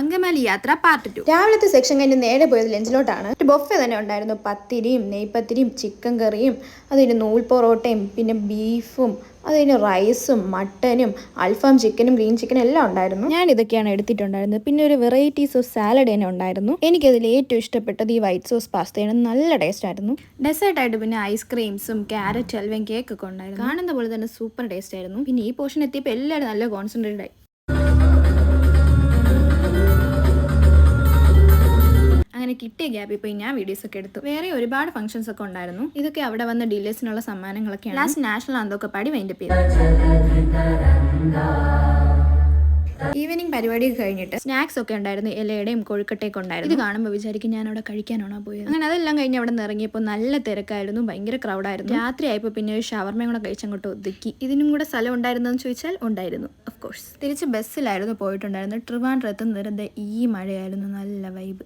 അങ്കമാലി യാത്ര part two രാവിലത്തെ section കഴിഞ്ഞ് നേരെ പോയത് ലഞ്ചിലോട്ടാണ്. ഒരു ബൊഫെ തന്നെ ഉണ്ടായിരുന്നു. പത്തിരിയും നെയ്പത്തിരിയും ചിക്കൻ കറിയും അതിന് നൂൽ പൊറോട്ടയും പിന്നെ ബീഫും അതിന് റൈസും മട്ടനും അൽഫാം ചിക്കനും ഗ്രീൻ ചിക്കനും എല്ലാം ഉണ്ടായിരുന്നു. ഞാൻ ഇതൊക്കെയാണ് എടുത്തിട്ടുണ്ടായിരുന്നത്. പിന്നെ ഒരു വെറൈറ്റീസ് ഓഫ് സാലഡ് തന്നെ ഉണ്ടായിരുന്നു. എനിക്കതിൽ ഏറ്റവും ഇഷ്ടപ്പെട്ടത് ഈ വൈറ്റ് സോസ് പാസ്തയാണ് നല്ല ടേസ്റ്റ് ആയിരുന്നു. ഡെസേർട്ട് ആയിട്ട് പിന്നെ ഐസ്ക്രീംസും ക്യാരറ്റ് അൽവയും കേക്ക് ഒക്കെ ഉണ്ടായിരുന്നു. കാണുന്ന പോലെ തന്നെ സൂപ്പർ ടേസ്റ്റ് ആയിരുന്നു. പിന്നെ ഈ പോർഷൻ എത്തിയപ്പോൾ എല്ലാവരും നല്ല കോൺസെൻട്രേറ്റ് ആയി. കിട്ടിയ ഗ്യാപ്പിൽ പോയി ഞാൻ വീഡിയോസ് ഒക്കെ എടുത്തു. വേറെ ഒരുപാട് ഫംഗ്ഷൻസ് ഒക്കെ ഉണ്ടായിരുന്നു. ഇതൊക്കെ അവിടെ വന്ന ഡീലേഴ്സിനുള്ള സമ്മാനങ്ങളൊക്കെയാണ് ലാസ്റ്റ് നാഷണൽ അന്തൊക്കെ പാടി വൈൻഡപ്പ് ചെയ്തു ഈവനിങ് പരിപാടി കഴിഞ്ഞിട്ട് സ്നാക്സ് ഒക്കെ ഉണ്ടായിരുന്നു. ഇലയുടെയും കൊഴുക്കട്ടയൊക്കെ ഉണ്ടായിരുന്നു. ഇത് കാണുമ്പോൾ വിചാരിക്കും ഞാൻ അവിടെ കഴിക്കാനാണോ പോയത്. അങ്ങനെ അതെല്ലാം കഴിഞ്ഞ് അവിടെ നിന്ന് ഇറങ്ങിയപ്പോൾ നല്ല തിരക്കായിരുന്നു. ഭയങ്കര ക്രൗഡായിരുന്നു രാത്രി ആയപ്പോൾ പിന്നെ ഒരു ഷവർമയും കൂടെ കഴിച്ചങ്ങോട്ട് ഒതുക്കി. ഇതിനും കൂടെ സ്ഥലം ഉണ്ടായിരുന്നെന്ന് ചോദിച്ചാൽ ഉണ്ടായിരുന്നു. ഓഫ് കോഴ്സ് തിരിച്ച് ബസ്സിലായിരുന്നു പോയിട്ടുണ്ടായിരുന്നു ട്രിവാൻഡ്രത്ത് നിറഞ്ഞ ഈ മഴയായിരുന്നു. നല്ല വൈബ്